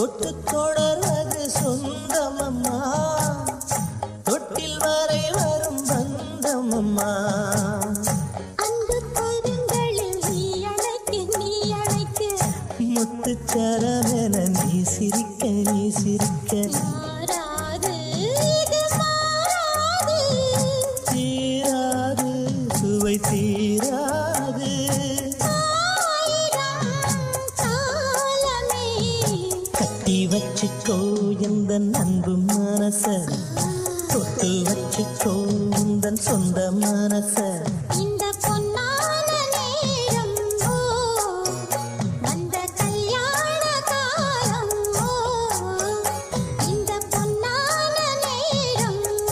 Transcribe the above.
தொட்டு தொடரது சொந்தமம்மா. தொட்டில் வரை வரும் பந்தமம்மா. முத்துச்சரமென நீ சிரிக்க நீ சிரிக்க. தீராது சுவை தீரா கட்டி வச்சுக்கோ எந்த அன்பு மனச? தொட்டு வச்சுக்கோ உந்தன் சொந்த மனச?